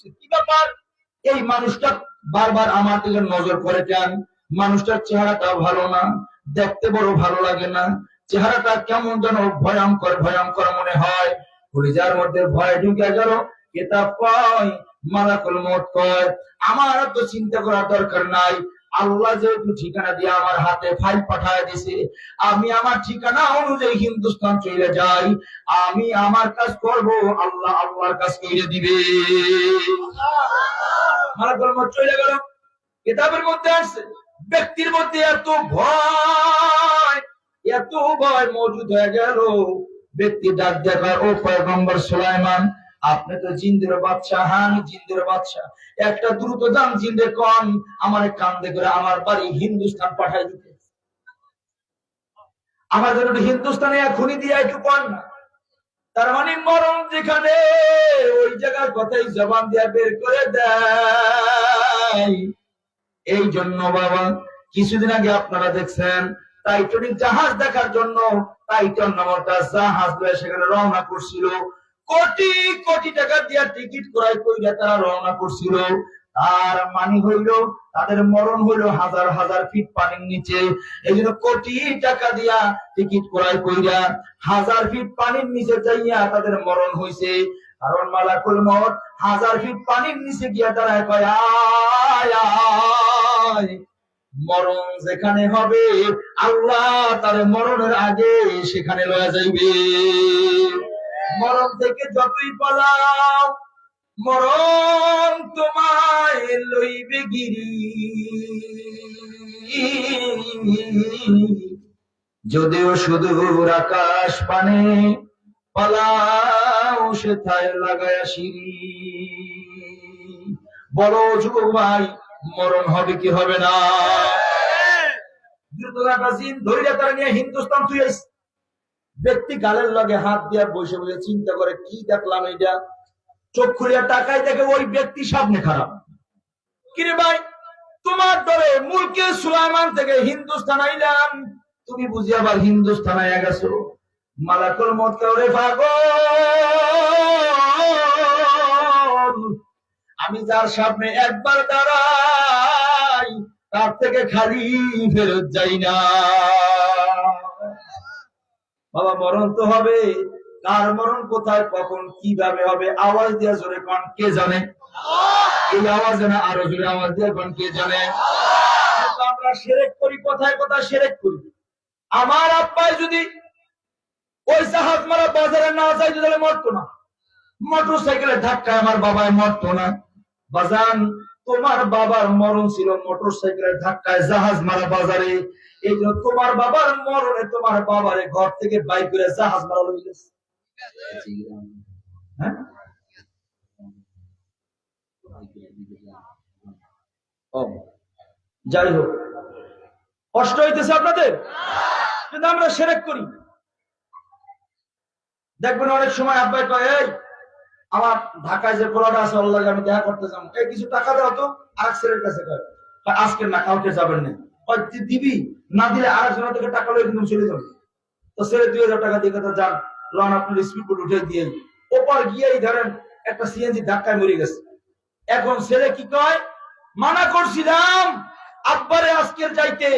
ঢুকছে কি ব্যাপার? এই মানুষটা বারবার আমার দিকে নজর করে কেন? মানুষটার চেহারাটা ভালো না, দেখতে বড় ভালো লাগে না। চেহারাটা কেমন যেন ভয়ঙ্কর ভয়ঙ্কর মনে হয়। কলিজার মধ্যে ভয় ঢুকে গেল, কেতাব কয়, মালাকুল মত কয়, আমার তো চিন্তা করার দরকার নাই। আল্লাহ যেহেতু ঠিকানা দিয়ে আমার হাতে ফাইল পাঠায় দিছে, আমি আমার ঠিকানা অনুযায়ী হিন্দুস্তান চলে যাই, আমি আমার কাজ করব, আল্লাহ আল্লাহর কাজ করে দিবে। চলে গেল। কিতাবের মধ্যে আসছে, ব্যক্তির মধ্যে এত ভয় এত ভয় মজুদ হয়ে গেল। ব্যক্তি ডাক দেখার ও পয়গম্বর সুলাইমান আপনি তো জিন্দের বাচ্চা হ্যাঁ আমি জিন্দের বাচ্চা একটা দ্রুত যান জিন্দে কন, আমার কান্দে করে আমার বাড়ি হিন্দুস্তান পাঠাই দিতে। আমার জন্য হিন্দুস্তানে এখনই দিয়ে একটু কন না। তার মানে মরণ যেখানে, ওই জায়গার কথাই জবান দিয়া বের করে দেয়। এই জন্য বাবা, কিছুদিন আগে আপনারা দেখছেন, টাইটানিক জাহাজ দেখার জন্য টাইটন নামটা জাহাজ সেখানে রওনা করছিল। কোটি কোটি টাকা দিয়া টিকিট ক্রয় কইরা তারা রওনা করছিল। তার মানে হইল, তাদের মরণ হইল হাজার হাজার ফিট পানির নিচে। এই জন্য কোটি টাকা দিয়া টিকিট ক্রয় কইরা হাজার ফিট পানির নিচে যাইয়া তাদের মরণ হইছে। কারণ মালাকুল মত হাজার ফিট পানির নিচে গিয়া তারা কয় মরণ যেখানে হবে, আল্লাহ তার মরণের আগে সেখানে লয়া যাইবে। মরণ থেকে যতই পালাও মরণ তোমায় লইবে গিরি। যদিও সুদূর আকাশ পানে পালাও সেথায় লাগায়া সিঁড়ি বলো যুবক ভাই মরণ হবে কি হবে না? দ্রুতগামী জিন ধৈর্য তারা নিয়ে হিন্দুস্তান তুই ব্যক্তি গালের লগে হাত দিয়া বসে বসে চিন্তা করে, কি দেখলাম এটা? চোখ খুলিয়া টাকায় দেখে ওই ব্যক্তি সামনে খারাপ। কিরে ভাই, তোমার দলে মুলকে সুলাইমান থেকে হিন্দুস্তান আইলাম। তুমি বুঝি আবার হিন্দুস্তান আইয়া গেছো। মালাকুল মত রে পাগল। আমি যার সামনে একবার দাঁড়াই, তার থেকে খালি ফেরত যাই না। বাবা, মরণ তো হবে। কার মরণ, কোথায়, কখন, কীভাবে হবে? আওয়াজ দিয়া জোরে কোন, কে জানে? এই আওয়াজে না আরও জোরে আওয়াজ দিয়ে কোন, কে জানে? আমরা সেরেক করি, কোথায় কোথায় সেরেক করি। আমার আব্বাই যদি ওই জাহাজ মারা বাজারে না যাই তাহলে মরতো না। মোটর সাইকেলের ধাক্কায় আমার বাবায় মরতো না। বাজান, তোমার বাবার মরণ ছিল মোটর সাইকেলের ধাক্কায় জাহাজ মারা বাজারে। এই জন্য তোমার বাবার মরণে তোমার বাবারে ঘর থেকে বাইক করে জাহাজ গেছে। হ্যাঁ? যাই হোক, কষ্ট হইতেছে আপনাদের? কিন্তু আমরা সেরেক করি। দেখবেন অনেক সময় আব্বাই কয়, এই, আমার ঢাকায় যে পোলাটা আছে লাগে আমি দেখা করতে যাব। এই, কিছু টাকা দাও তো। ছেলের কাছে কয়, আজকে না কাউকে যাবেন না। তুই দিবি না দিলে আরেকজনের থেকে টাকা লয়ে কিন্তু চলে যাবে। তো ছেলে দুই হাজার টাকা দিয়ে কথা যান লন আপনার স্পিড বোট উঠে দিয়ে। ওপার গিয়েই ধরেন একটা সিএনজি ধাক্কায় মরে গেছে। এখন ছেলে কি কয়? মানা করছিলাম, আব্বারে আজকে যাইতে।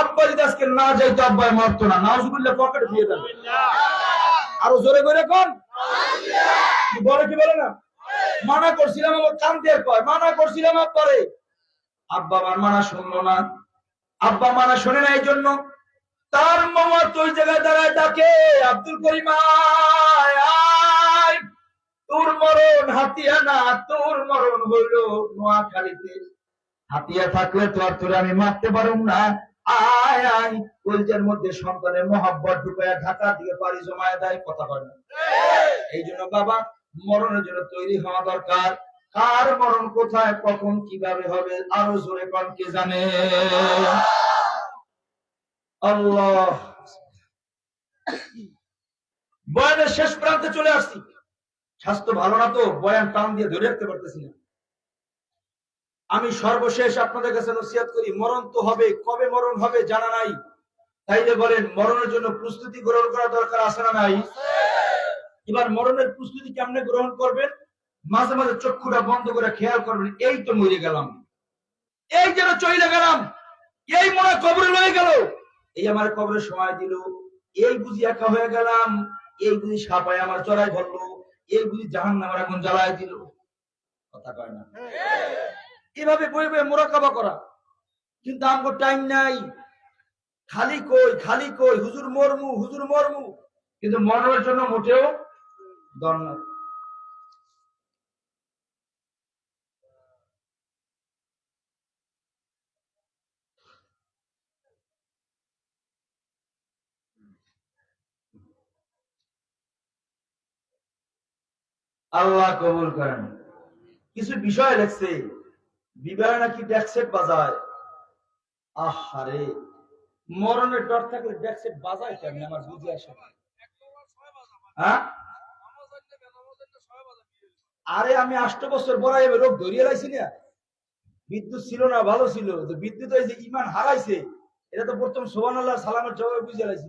আব্বা যদি আজকে না যাইতো, আব্বাই মারতো না। নাউজুবিল্লাহ, পকেটে দিয়ে দেন। আরও জোরে করে কোন। বলে, কি বলে না? মানা করছিলাম আমার কান দিয়ে কয়, মানা করছিলাম আব্বারে। আব্বা আমার মানা শুনলো না। আব্বা মানা শোনে না এই জন্য তার মামা তো ওই জায়গায় দাঁড়ায় ডাকে আব্দুল করিম। তোর মরণ হাতিয়া না তোর মরণ হইল নোয়াখালীতে। হাতিয়া থাকলে তো আর তোরে আমি মারতে পারুম না। আয় আয়। কলজের মধ্যে সন্তানের মহাব্বত ঢুকায় ঢাকা দিয়ে পারি জমায় দেয় কথা বলে এই! জন্য বাবা মরণের জন্য তৈরি হওয়া দরকার। কার মরণ কোথায়, কখন, কীভাবে হবে, আরও জোরে কন কে জানে। আল্লাহ। বয়ানের শেষ প্রান্তে চলে আসছি। স্বাস্থ্য ভালো না তো, বয়ান টান দিয়ে ধরে রাখতে পারতেছি না। আমি সর্বশেষ আপনাদের কাছে নসিহত করি, মরণ তো হবে, কবে মরণ হবে জানা নাই। তাইলে বলেন, মরণের জন্য প্রস্তুতি গ্রহণ করা দরকার আছে না নাই? এবার মরণের প্রস্তুতি কেমনে গ্রহণ করবেন? মাঝে মাঝে চক্ষুটা বন্ধ করে খেয়াল করবেন, এই তো মরে গেলাম। এই যেন চলে গেলাম, এই মনে কবরে লয়ে গেল। এই আমার কবরে সময় দিল, এই বুঝি একা হয়ে গেলাম, এই বুঝি সাপায় আমার চড়াই ধরলো, এই বুঝি জাহান নামার এখন জ্বালায় দিল। কথা কয় না। এভাবে বই বই মোরাকাবা করা। কিন্তু আমগো টাইম নাই। খালি কই খালি কই, হুজুর মরমু হুজুর মরমু। কিন্তু মরণের জন্য মোটেও দর নাই আল্লাহ কবুল করেন। কিছু বিষয় লেখছে, বিবাহে নাকি ডেকসেট বাজায়। আহারে, মরণের ডর থাকলে ডেকসেট বাজায় কেমন? আমার বুঝে আসে হ্যাঁ? আরে, আমি আষ্ট বছর বড় এবার রোগ ধরিয়ে লাইছি না। বিদ্যুৎ ছিল না, ভালো ছিল। বিদ্যুৎ যে ইমান হারাইছে। এটা তো প্রথম সোহান আল্লাহ সালামের জবাবে বুঝে লাইছি।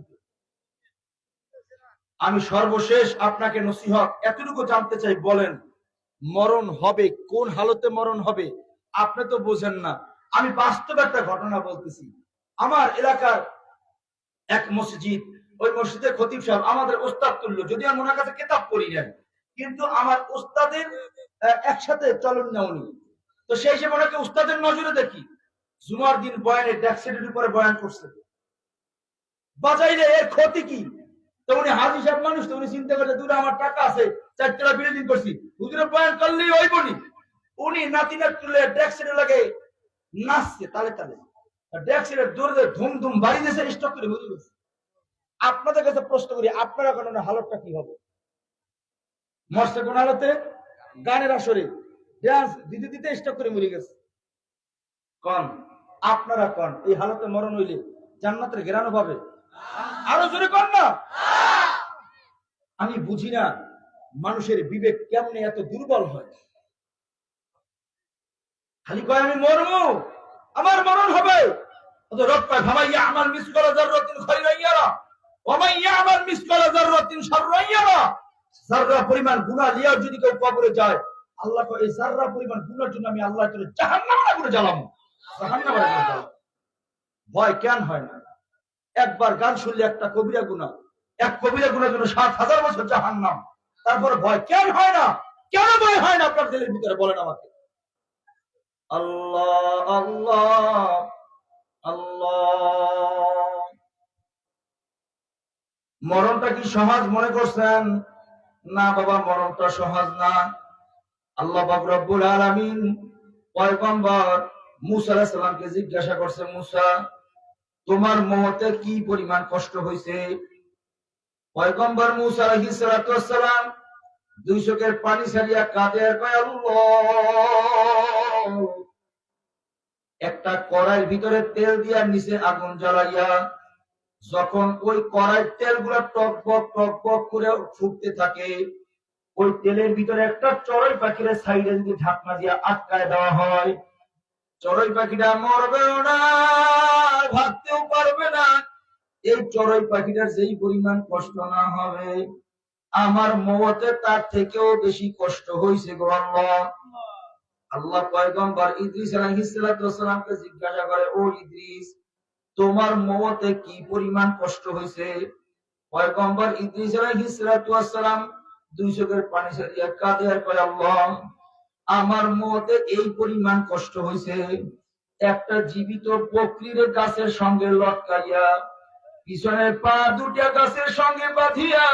আমি সর্বশেষ আপনাকে নসিহত এতটুকু জানতে চাই, বলেন, মরণ হবে, কোন হালতে মরণ হবে, আপনি তো বোঝেন না। আমি বাস্তব একটা ঘটনা বলতেছি। আমার এলাকার এক মসজিদ, ওই মসজিদের খতিব সাহেব আমাদের ওস্তাদ তুল্য যদি আমি ওনার কাছে কেতাব পড়ি নেন কিন্তু আমার ওস্তাদের একসাথে চলন না উনি। তো সেই হিসেবে ওনাকে উস্তাদের নজরে দেখি। জুমার দিন বয়ানে ড্যাক্সিডের উপরে বয়ান করছে। বাজাইলে এর ক্ষতি কি? তো উনি হাজি সাহেব মানুষ, তো উনি চিন্তা করছে, দূরে আমার টাকা আছে চারটা বিল্ডিং করছি। হুজুরে বয়ান করলেই হইব নি। উনি নাতি নাত তুলে ড্যাক্সিডে লাগে, নাচছে তালে তালে। ড্যাক্সিডে দৌড়ে ধুম ধুম বাড়ি দিয়েছে, স্টক করে গেছে আপনাদের কাছে প্রশ্ন করি, আপনারা হালতটা কি হবে? কোন হালতে? গানের আসরে। ডান্স দিতে দিতে স্টক করে মরে গেছে। কন? আপনারা কন? এই হালতে মরণ হইলে জান্নাতের ঘেরানো পাবে? আরও জোরে কন না? আমি বুঝি না মানুষের বিবেক কেমনে এত দুর্বল হয়। খালি কয়, আমি মরমু আমার মরণ হবে? ভামাইয়া আমার মিস করা ওমাইয়া আমার মিস করা জাররা পরিমাণ গুনাহ লিয়াও যদি কেউ কবরে যায়, আল্লাহ কয়, এই জাররা পরিমাণ গুনার জন্য আমি আল্লাহ জাহান্নামে করে জাহান্নামে করে ভয় কেন হয় না? একবার গান শুনলে একটা কবিরা গুনাহ এক কবিরা গুনার জন্য সাত হাজার বছর জাহান্নাম। তারপরে ভয়। কেন হয় না? কেন ভয় হয় না? আপনার দিলের ভিতরে বলেন আমাকে। আল্লাহ আল্লাহ মরণটা কি সহজ মনে করছেন? না বাবা, মরণটা সহজ না। আল্লাহ বাব রব্বুল আলামিন পয়গম্বর মুসা সালামকে জিজ্ঞাসা করছে, মুসা, তোমার মতে কি পরিমাণ কষ্ট হয়েছে পয়গম্বর মুসা আলাইহিস সালাতু ওয়াসসালাম দুই চোখের পানি ছাড়িয়া কাঁদে আর কয় একটা কড়াইয়ের ভিতরে তেল দিয়া নিচে আগুন জ্বালাইয়া যখন ওই কড়াইয়ের তেলগুলা টক বক টক বক করে ফুটতে থাকে, ওই তেলের ভিতরে একটা চড়ুই পাখির সাইডে যদি ঢাকনা দিয়ে আটকায় দেওয়া হয়, চড়ুই পাখিটা মরবেও না, ভাবতেও পারবে না। এই চড়ুই পাখিটার যেই পরিমাণ কষ্ট না হবে, আমার মতে তার থেকেও বেশি কষ্ট হয়েছে গো আল্লাহ। আল্লাহ পয়গম্বর ইদ্রিস জিজ্ঞাসা করে, ও ইদ্রিস, তোমার কি পরিমাণ কষ্ট হয়েছে পয়গম্বর ইদ্রিস দুই চোখের পানি কাঁদে আর আল্লাহ, আমার মতে এই পরিমাণ কষ্ট হয়েছে একটা জীবিত বকরির গাছের সঙ্গে লটকাইয়া পিছনের পা দুটা গাছের সঙ্গে বাঁধিয়া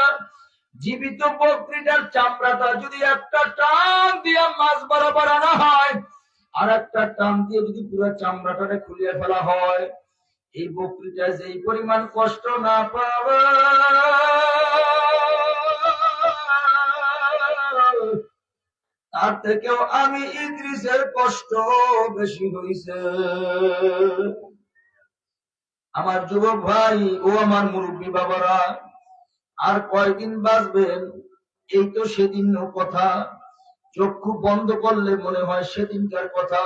জীবিত বকরিটার চামড়াটা যদি একটা টান দিয়ে মাছ বরাবর আনা হয়, আর একটা টান দিয়ে যদি পুরো চামড়াটাকে খুলিয়ে ফেলা হয়, এই বকরিটা যেই পরিমাণ কষ্ট না পাবে তার থেকেও আমি ইদ্রিসের কষ্ট বেশি হইছে। আমার যুবক ভাই ও আমার মুরব্বী বাবারা, আর কয়দিন বাঁচবেন, এই তো সেদিন কথা। চক্ষু বন্ধ করলে মনে হয় সেদিনকার কথা।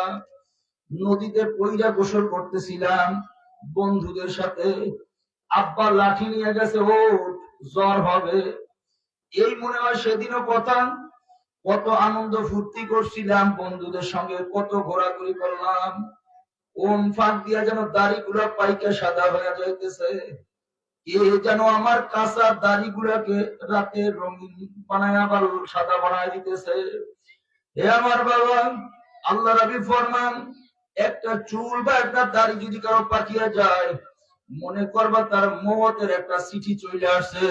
নদীতে পইরা গোসল করতেছিলাম বন্ধুদের সাথে। আব্বা লাঠি নিয়ে গেছে ও জ্বর হবে। এই মনে হয় সেদিনও কথা। কত আনন্দ ফুর্তি করছিলাম বন্ধুদের সঙ্গে, কত ঘোরাঘুরি করলাম। কোন ফাঁক দিয়া যেন দাড়িগুলো পাইকা সাদা হয়ে যাইতেছে? কে যেন আমার কাঁচা দাড়িগুলাকে রাতে রঙিন বানায় আবার সাদা বানায় দিতেছে? হে আমার বাবা, আল্লাহ রবি ফরমান, একটা চুল বা একটা দাড়ি যদি কারও পাকিয়ে যায়, মনে করবা তার মতের একটা চিঠি চলে আসছে।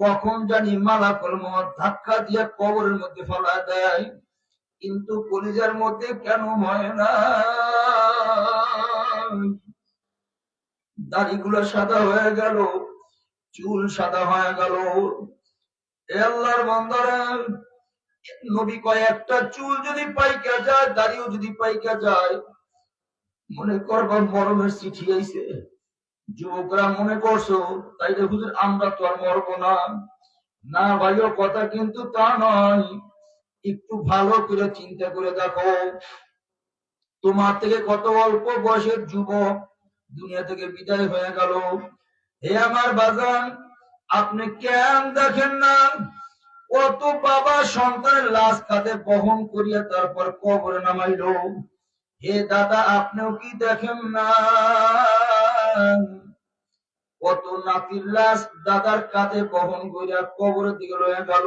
কখন জানি মালাকল মত ধাক্কা দিয়া কবরের মধ্যে ফলা দেয়। কিন্তু কলিজার মধ্যে কেন হয় না দাড়িগুলো সাদা হয়ে গেল, চুল সাদা হয়ে গেল। এ আল্লাহর বন্দরে, নবী কয় একটা চুল যদি পাইকা যায়, দাড়িও যদি পাইকা যায়, মনে করবা মরমের চিঠি আইছে। যুবকরা মনে করছ তাই হুজুর, আমরা তো আর মরবো না। না ভাইও, কথা কিন্তু তা নয়। একটু ভালো করে চিন্তা করে দেখো। তোমার থেকে কত অল্প বয়সের যুবক দুনিয়া থেকে বিদায় হয়ে গেল। হে আমার বাজান, আপনি কেন দেখেন না? কত বাবা সন্তানের লাশ কাঁধে বহন করিয়া তারপর কবরে নামাইল। হে দাদা, আপনিও কি দেখেন না? কত নাতির লাশ দাদার কাঁধে বহন করিয়া কবরের দিকে লয়ে গেল।